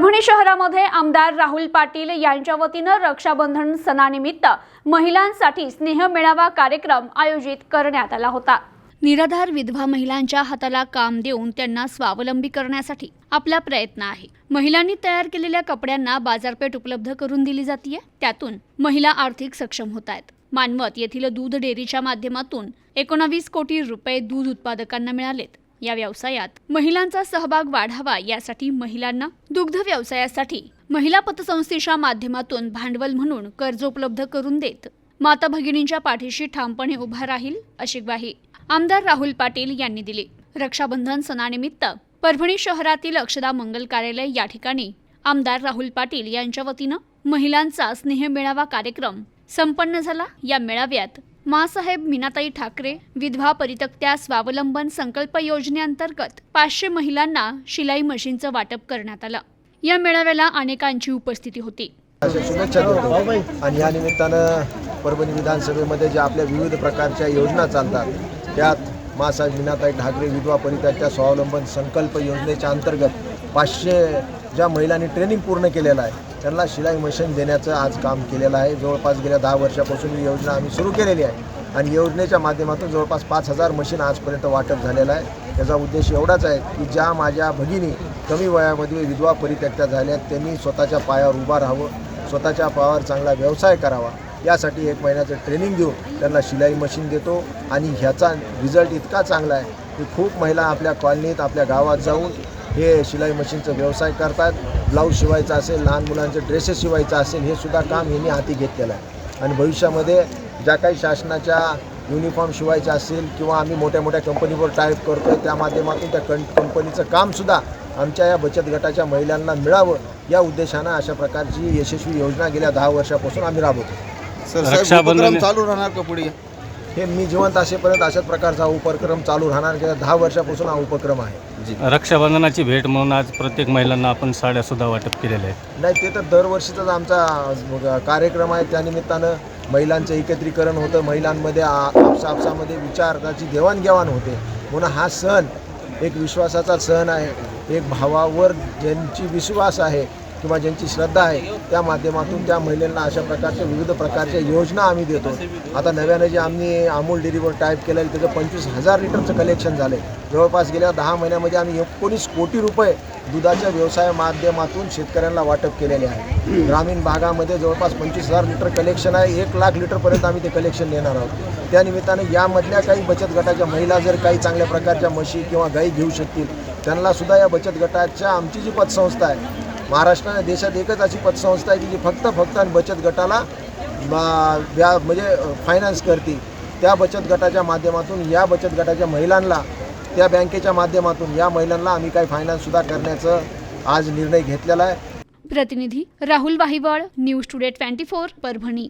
परभणी शहरामध्ये आमदार राहुल पाटील यांच्या वतीनं रक्षाबंधन सणानिमित्त महिलांसाठी स्नेह मेळावा कार्यक्रम आयोजित करण्यात आला होता. निराधार विधवा महिलांच्या हाताला काम देऊन त्यांना स्वावलंबी करण्यासाठी आपला प्रयत्न आहे. महिलांनी तयार केलेल्या कपड्यांना बाजारपेठ उपलब्ध करून दिली जाते त्यातून महिला आर्थिक सक्षम होत आहेत. मानवत येथील दूध डेअरीच्या माध्यमातून एकोणावीस कोटी रुपये दूध उत्पादकांना मिळालेत. या व्यवसायात. महिलांचा सहभाग वाढावा यासाठी महिलांना दुग्ध व्यवसायासाठी महिला पतसंस्थेच्या माध्यमातून भांडवल म्हणून कर्ज उपलब्ध करून देत. माता भगिनींच्या पाठीशी ठामपणे उभा राहील अशी ग्वाही आमदार राहुल पाटील यांनी दिली. रक्षाबंधन सणानिमित्त परभणी शहरातील अक्षदा मंगल कार्यालय या ठिकाणी आमदार राहुल पाटील यांच्या वतीनं महिलांचा स्नेह मेळावा कार्यक्रम संपन्न झाला. या मेळाव्यात मासाहेब मीनाताई ठाकरे विधवा परितक्त्या स्वावलंबन संकल्प योजनेअंतर्गत पाचशे महिलांना शिलाई मशीनचं वाटप करण्यात आलं. या मेळाव्याला अनेकांची उपस्थिती होती. शुभेच्छा देतो. आणि या निमित्तानं परभणी विधानसभेमध्ये ज्या आपल्या विविध प्रकारच्या योजना चालतात त्यात मासाहेब मीनाताई ठाकरे विधवा परित्याच्या स्वावलंबन संकल्प योजनेच्या अंतर्गत पाचशे ज्या महिलांनी ट्रेनिंग पूर्ण केलेलं आहे त्यांना शिलाई मशीन देण्याचं आज काम केलेलं आहे. जवळपास गेल्या दहा वर्षापासून ही योजना आम्ही सुरू केलेली आहे. आणि योजनेच्या माध्यमातून जवळपास पाच हजार मशीन आजपर्यंत वाटप झालेलं आहे. त्याचा उद्देश एवढाच आहे की ज्या माझ्या भगिनी कमी वयामध्ये विधवा परित्यक्त्या झाल्या आहेत, त्यांनी स्वतःच्या पायावर उभा राहावं स्वतःच्या पायावर चांगला व्यवसाय करावा. यासाठी एक महिन्याचं ट्रेनिंग देऊन त्यांना शिलाई मशीन देतो आणि ह्याचा रिझल्ट इतका चांगला आहे की खूप महिला आपल्या कॉलनीत आपल्या गावात जाऊन हे शिलाई मशीनचं व्यवसाय करतात. ब्लाऊज शिवायचा असेल लहान मुलांचे ड्रेसेस शिवायचं असेल हे सुद्धा काम यांनी हाती घेतलेलं आहे. आणि भविष्यामध्ये ज्या काही शासनाच्या युनिफॉर्म शिवायच्या असेल किंवा आम्ही मोठ्या मोठ्या कंपनीवर टाईप करतो आहे त्या माध्यमातून त्या कं कंपनीचं कामसुद्धा आमच्या या बचत गटाच्या महिलांना मिळावं या उद्देशानं अशा प्रकारची यशस्वी योजना गेल्या दहा वर्षापासून आम्ही राबवतो. सर चालू राहणार का पुढे? हे मी जिवंत असेपर्यंत अशाच प्रकारचा हा उपक्रम चालू राहणार गेल्या दहा वर्षापासून हा उपक्रम आहे. रक्षाबंधनाची भेट म्हणून आज प्रत्येक महिलांना आपण साड्या सुद्धा वाटप केलेल्या आहेत. नाही ते तर दरवर्षीचाच आमचा कार्यक्रम आहे. त्यानिमित्तानं महिलांचं एकत्रीकरण होतं. महिलांमध्ये आ- आपसापसामध्ये विचाराची देवाणघेवाण होते. म्हणून हा सण एक विश्वासाचा सण आहे. एक भावावर ज्यांची विश्वास आहे किंवा ज्यांची श्रद्धा आहे त्या माध्यमातून त्या महिलांना अशा प्रकारच्या विविध प्रकारच्या योजना आम्ही देतो. आता नव्यानं जे आम्ही अमूल डेअरीवर टाईप केलं त्याचं पंचवीस हजार लिटरचं कलेक्शन झालं जवळपास गेल्या दहा महिन्यामध्ये आम्ही एकोणीस कोटी रुपये दुधाच्या व्यवसाय माध्यमातून शेतकऱ्यांना वाटप केलेले आहे. ग्रामीण भागामध्ये जवळपास पंचवीस हजार लिटर कलेक्शन आहे एक लाख लिटरपर्यंत आम्ही ते कलेक्शन देणार आहोत. त्यानिमित्तानं यामधल्या काही बचत गटाच्या महिला जर काही चांगल्या प्रकारच्या म्हशी किंवा गाई घेऊ शकतील त्यांना सुद्धा या बचत गटाच्या आमची जी पतसंस्था आहे महाराष्ट्राने देशात एकच अशी पतसंस्था आहे की जी फक्त फक्त आणि बचत गटाला व्या म्हणजे फायनान्स करते. त्या बचत गटाच्या माध्यमातून या बचत गटाच्या महिलांना त्या बँकेच्या माध्यमातून या महिलांना आम्ही काही फायनान्ससुद्धा करण्याचं आज निर्णय घेतलेला आहे. प्रतिनिधी Rahul Wahiwal news today twenty four Parbhani.